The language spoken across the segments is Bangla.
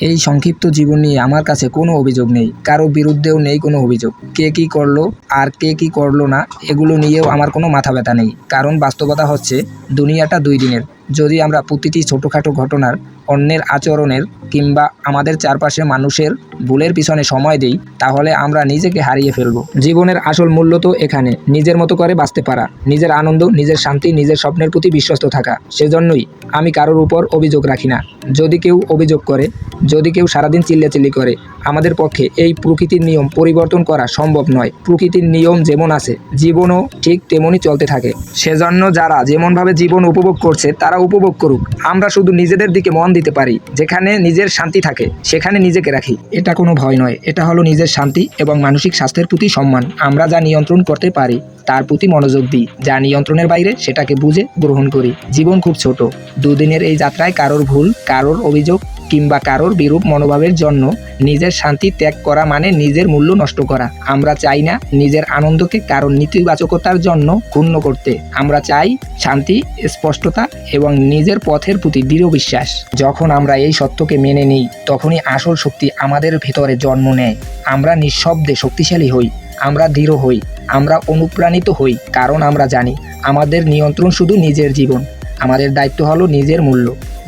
এই সংক্ষিপ্ত জীবন নিয়ে আমার কাছে কোনো অভিযোগ নেই। কারও বিরুদ্ধেও নেই কোনো অভিযোগ। কে কি করল আর কে কি করল না, এগুলো নিয়েও আমার কোনো মাথা ব্যথা নেই। কারণ বাস্তবতা হচ্ছে, দুনিয়াটা দুই দিনের। যদি আমরা প্রতিটি ছোটোখাটো ঘটনার, অন্যের আচরণের কিংবা আমাদের চারপাশের মানুষের ভুলের পিছনে সময় দিই, তাহলে আমরা নিজেকে হারিয়ে ফেলব। জীবনের আসল মূল্য তো এখানে, নিজের মতো করে বাঁচতে পারা, নিজের আনন্দ, নিজের শান্তি, নিজের স্বপ্নের প্রতি বিশ্বস্ত থাকা। সেজন্যই আমি কারোর উপর অভিযোগ রাখি না। যদি কেউ অভিযোগ করে, যদি কেউ সারাদিন চিল্লাচিল্লি করে, আমাদের পক্ষে এই প্রকৃতির নিয়ম পরিবর্তন করা সম্ভব নয়। প্রকৃতির নিয়ম যেমন আছে, জীবনও ঠিক তেমনই চলতে থাকে। সেজন্য যারা যেমনভাবে জীবন উপভোগ করছে তারা উপভোগ করুক। আমরা শুধু নিজেদের দিকে মন দিতে পারি, যেখানে নিজের শান্তি থাকে, সেখানে নিজেকে রাখি। এটা কোনো ভয় নয়, এটা হলো নিজের শান্তি এবং মানসিক স্বাস্থ্যের প্রতি সম্মান। আমরা যা নিয়ন্ত্রণ করতে পারি, তার প্রতি মনোযোগ দিই। যা নিয়ন্ত্রণের বাইরে, সেটাকে বুঝে গ্রহণ করি। জীবন খুব ছোট। দুদিনের এই যাত্রায় কারোর ভুল, কারোর অভিযোগ কিংবা কারোর বিরূপ মনোভাবের জন্য নিজের শান্তি ত্যাগ করা মানে নিজের মূল্য নষ্ট করা। আমরা চাই না নিজের আনন্দকে কারোর নেতিবাচকতার জন্য ক্ষুণ্ণ করতে। আমরা চাই শান্তি, স্পষ্টতা এবং নিজের পথের প্রতি দৃঢ় বিশ্বাস। যখন আমরা এই সত্যকে মেনে নিই, তখনই আসল শক্তি আমাদের ভেতরে জন্ম নেয়। আমরা নিঃশব্দে শক্তিশালী হই, আমরা দৃঢ় হই, আমরা অনুপ্রাণিত হই, কারণ আমরা জানি আমাদের নিয়ন্ত্রণ শুধু নিজের জীবন। আমাদের দায়িত্ব হলো নিজের মূল্য,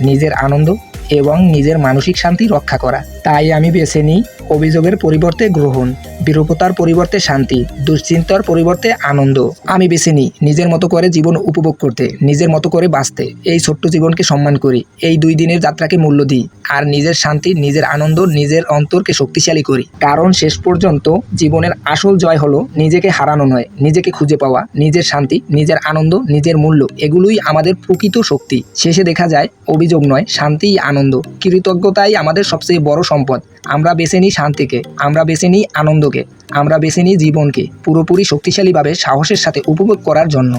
নিজের আনন্দ এবং নিজের মানসিক শান্তি রক্ষা করা। তাই আমি বেছে নিই অভিযোগের পরিবর্তে গ্রহণ। বিরূপতার পরিবর্তে শান্তি, দুশ্চিন্তার পরিবর্তে আনন্দ। আমি বেছে নিই, নিজের মতো করে জীবন উপভোগ করতে, নিজের মতো করে বাঁচতে। এই ছোট্ট জীবনকে সম্মান করি, এই দুই দিনের যাত্রাকে মূল্য দিই, আর নিজের শান্তি, নিজের আনন্দ, নিজের অন্তরকে শক্তিশালী করি। কারণ শেষ পর্যন্ত জীবনের আসল জয় হলো নিজেকে হারানো নয়, নিজেকে খুঁজে পাওয়া, নিজের শান্তি, নিজের আনন্দ, নিজের মূল্য। এগুলোই আমাদের প্রকৃত শক্তি। শেষে দেখা যায়, অভিযোগ নয় শান্তিই আনন্দ। কৃতজ্ঞতাই আমাদের সবচেয়ে বড় সম্পদ। আমরা বেছে নিই শান্তিকে, আমরা বেছে নিই আমরা বেছে নিই জীবনকে পুরোপুরি শক্তিশালীভাবে সাহসের সাথে উপভোগ করার জন্য।